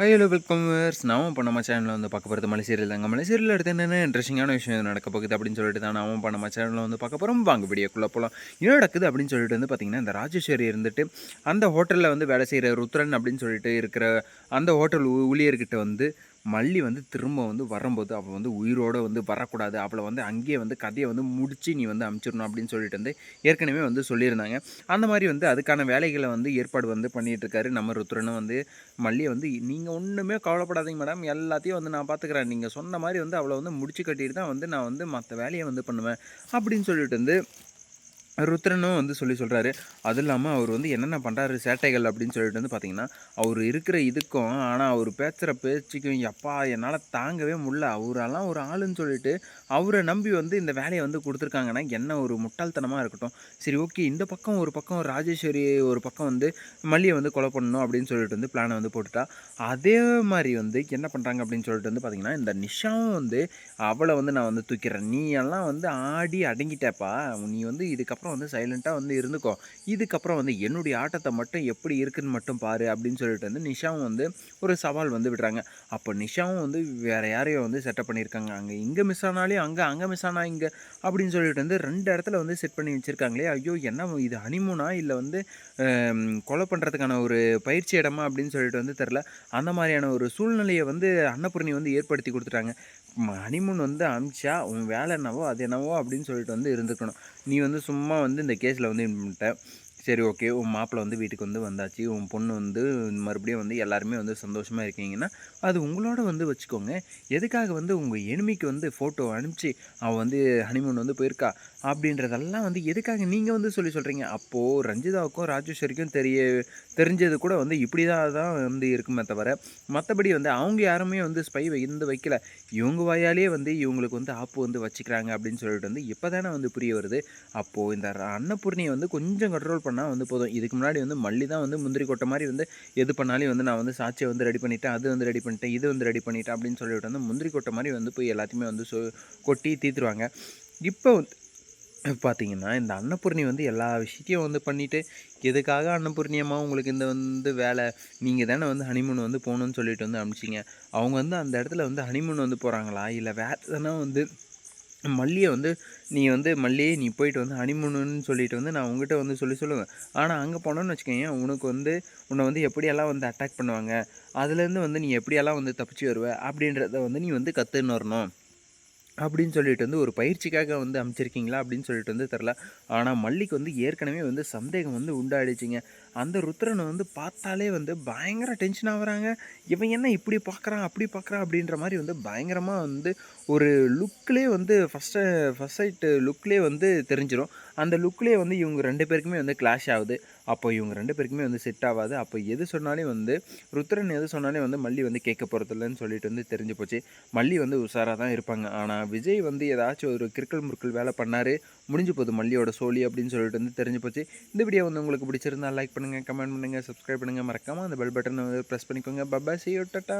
Hi hello welcome verse நாமும் இப்போ நம்ம சேனலில் வந்து பார்க்க போகிறது மலை சீரியல் தாங்க. மலை சீரியல் எடுத்து என்னென்ன இன்ட்ரெஸ்டிங்கான விஷயம் நடக்க போகுது அப்படின்னு சொல்லிட்டு தான் நாமும் இப்போ நம்ம சேனலில் வந்து பார்க்க போகிறோம் வாங்க வீடியோக்குள்ளே போகலாம் என்ன நடக்குது அப்படின்னு சொல்லிட்டு வந்து பார்த்திங்கன்னா இந்த ராஜேஸ்வரி இருந்துட்டு அந்த ஹோட்டலில் வந்து வேலை செய்கிற ருத்ரன் அப்படின்னு சொல்லிட்டு இருக்கிற அந்த ஹோட்டல் ஊழியர்கிட்ட வந்து மல்லி வந்து திரும்ப வந்து வரும்போது அவள் வந்து உயிரோடு வந்து வரக்கூடாது. அவளை வந்து அங்கேயே வந்து கதையை வந்து முடித்து நீ வந்து அமுச்சிடணும் அப்படின்னு சொல்லிட்டு வந்து ஏற்கனவே வந்து சொல்லியிருந்தாங்க. அந்த மாதிரி வந்து அதுக்கான வேலைகளை வந்து ஏற்பாடு வந்து பண்ணிகிட்ருக்காரு நம்ம ருத்ரனும் வந்து. மல்லியை வந்து நீங்கள் ஒன்றுமே கவலைப்படாதீங்க மேடம். எல்லாத்தையும் வந்து நான் பார்த்துக்கிறேன் நீங்கள் சொன்ன மாதிரி வந்து அவளை வந்து முடிச்சு கட்டிட்டு தான் வந்து நான் வந்து மற்ற வேலையை வந்து பண்ணுவேன் அப்படின்னு சொல்லிட்டு வந்து ருத்ரனும் வந்து சொல்லி சொல்கிறாரு அதுவும் இல்லாமல் அவர் வந்து என்னென்ன பண்ணுறாரு சேட்டைகள் அப்படின்னு சொல்லிட்டு வந்து பார்த்தீங்கன்னா அவர் இருக்கிற இதுக்கும் ஆனால் அவர் பேசுகிற பேச்சுக்கும் எப்பா என்னால் தாங்கவே முடியல. அவரெல்லாம் ஒரு ஆளுன்னு சொல்லிட்டு அவரை நம்பி வந்து இந்த வேலையை வந்து கொடுத்துருக்காங்கன்னா என்ன ஒரு முட்டாள்தனமாக இருக்கட்டும். சரி ஓகே இந்த பக்கம் ஒரு பக்கம் ராஜேஸ்வரி ஒரு பக்கம் வந்து மல்லியை வந்து கொலை பண்ணணும் அப்படின்னு சொல்லிட்டு வந்து பிளானை வந்து போட்டுட்டா. அதே மாதிரி வந்து என்ன பண்ணுறாங்க அப்படின்னு சொல்லிட்டு வந்து பார்த்திங்கன்னா இந்த நிஷாவும் வந்து அவளை வந்து நான் வந்து தூக்கிறேன். நீ எல்லாம் வந்து ஆடி அடங்கிட்டேப்பா. நீ வந்து இதுக்கப்புறம் வந்து சைலண்ட்டாக வந்து இருந்துக்கோ. இதுக்கப்புறம் வந்து என்னுடைய ஆட்டத்தை மட்டும் எப்படி இருக்குன்னு மட்டும் பாரு அப்படின்னு சொல்லிட்டு வந்து நிஷாவும் வந்து ஒரு சவால் வந்து விடுறாங்க. அப்போ நிஷாவும் வந்து வேறு யாரையும் வந்து செட்டப் பண்ணியிருக்காங்க. அங்கே இங்கே மிஸ் ஆனாலே அங்கே அங்கே மிஸ் ஆனால் இங்கே அப்படின்னு சொல்லிட்டு வந்து ரெண்டு இடத்துல வந்து செட் பண்ணி வச்சுருக்காங்களே. ஐயோ என்ன இது ஹனிமூனா இல்லை வந்து கொலை பண்ணுறதுக்கான ஒரு பயிற்சி இடமா? அப்படின்னு சொல்லிட்டு வந்து தெரில அந்த மாதிரியான ஒரு சூழ்நிலையை வந்து அன்னபூர்ணி வந்து ஏற்படுத்தி கொடுத்துட்டாங்க. ஹனிமூன் வந்து அமிச்சா உன் வேலை என்னவோ அது என்னவோ அப்படின்னு சொல்லிட்டு வந்து இருந்துக்கணும். நீ வந்து சும்மா வந்து இந்த கேஸில் வந்து பண்ணிட்ட சரி ஓகே. உன் மாப்பிள்ளை வந்து வீட்டுக்கு வந்து வந்தாச்சு. உன் பொண்ணு வந்து மறுபடியும் வந்து எல்லாருமே வந்து சந்தோஷமாக இருக்கீங்கன்னா அது உங்களோட வந்து வச்சுக்கோங்க. எதுக்காக வந்து உங்கள் எனிமிக்கு வந்து ஃபோட்டோ அனுப்பிச்சு அவள் வந்து ஹனிமூன் வந்து போயிருக்கா? அப்படின்றதெல்லாம் வந்து எதுக்காக நீங்கள் வந்து சொல்லி சொல்கிறீங்க அப்போது ரஞ்சிதாவுக்கும் ராஜேஸ்வரிக்கும் தெரிய தெரிஞ்சது கூட வந்து இப்படி தான் தான் வந்து இருக்குமே தவிர மற்றபடி வந்து அவங்க யாருமே வந்து ஸ்பை வந்து வைக்கல. இவங்க வாயாலே வந்து இவங்களுக்கு வந்து ஆப்பு வந்து வச்சுக்கிறாங்க அப்படின்னு சொல்லிட்டு வந்து இப்போ தானே வந்து புரிய வருது. அப்போது இந்த அன்னபூர்ணியை வந்து கொஞ்சம் கண்ட்ரோல் பண்ணால் வந்து போதும். இதுக்கு முன்னாடி வந்து மல்லி தான் வந்து முந்திரி கொட்டை மாதிரி வந்து எது பண்ணாலும் வந்து நான் வந்து சாட்சியை வந்து ரெடி பண்ணிவிட்டேன் அது வந்து ரெடி பண்ணிட்டேன் இது வந்து ரெடி பண்ணிட்டேன் அப்படின்னு சொல்லிட்டு வந்து முந்திரி கொட்டை மாதிரி வந்து போய் எல்லாத்தையுமே வந்து சொ கொட்டி தீர்த்துருவாங்க இப்போ வந்து பார்த்தீங்கன்னா இந்த அன்னபூர்ணி வந்து எல்லா விஷயத்தையும் வந்து பண்ணிவிட்டு எதுக்காக அன்னபூர்ணியமாக உங்களுக்கு இந்த வந்து வேலை? நீங்கள் தானே வந்து ஹனிமூன் வந்து போகணுன்னு சொல்லிட்டு வந்து அனுப்பிச்சிங்க. அவங்க வந்து அந்த இடத்துல வந்து ஹனிமூன் வந்து போகிறாங்களா இல்லை வேறு எதனா வந்து மல்லியை வந்து நீ வந்து மல்லியை நீ போயிட்டு வந்து ஹனிமூனுன்னு சொல்லிட்டு வந்து நான் உங்ககிட்ட வந்து சொல்லி சொல்லுவேன். ஆனால் அங்கே போனோன்னு வச்சுக்கோங்க உனக்கு வந்து உன்னை வந்து எப்படியெல்லாம் வந்து அட்டாக் பண்ணுவாங்க அதுலேருந்து வந்து நீ எப்படியெல்லாம் வந்து தப்பிச்சு வருவ அப்படின்றத வந்து நீ வந்து கற்றுன்னு வரணும். அப்படின்னு சொல்லிட்டு வந்து ஒரு பயிற்சிக்காக வந்து அமைச்சிருக்கீங்களா அப்படின்னு சொல்லிட்டு வந்து தெரில ஆனால் மல்லிக்கு வந்து ஏற்கனவே வந்து சந்தேகம் வந்து உண்டாயிடுச்சிங்க. அந்த ருத்ரனை வந்து பார்த்தாலே வந்து பயங்கர டென்ஷன் ஆகுறாங்க இவன் என்ன இப்படி பார்க்குறான் அப்படி பார்க்குறான் அப்படின்ற மாதிரி வந்து பயங்கரமாக வந்து ஒரு லுக்லேயே வந்து ஃபஸ்ட்டு ஃபஸ்ட் சைட்டு லுக்லேயே வந்து தெரிஞ்சிடும் அந்த லுக்லேயே வந்து இவங்க ரெண்டு பேருக்குமே வந்து கிளாஷ் ஆகுது. அப்போ இவங்க ரெண்டு பேருக்குமே வந்து செட் ஆகாது. அப்போ எது சொன்னாலும் வந்து ருத்ரன் எது சொன்னாலே வந்து மல்லி வந்து கேட்க போகிறதில்லன்னு சொல்லிட்டு வந்து தெரிஞ்சு போச்சு. மல்லி வந்து உஷாராக தான் இருப்பாங்க. ஆனால் விஜய் வந்து ஏதாச்சும் ஒரு கிறுக்கல் முறுக்கல் வேலை பண்ணார் முடிஞ்சு போகுது மல்லியோட சோழி அப்படின்னு சொல்லிட்டு வந்து தெரிஞ்சு போச்சு. இந்த வீடியோ வந்து உங்களுக்கு பிடிச்சிருந்தா லைக் பண்ணுங்கள் கமெண்ட் பண்ணுங்கள் சப்ஸ்கிரைப் பண்ணுங்கள் மறக்காமல் அந்த பெல் பட்டனை வந்து ப்ரெஸ் பண்ணிக்கோங்க. Papa C tata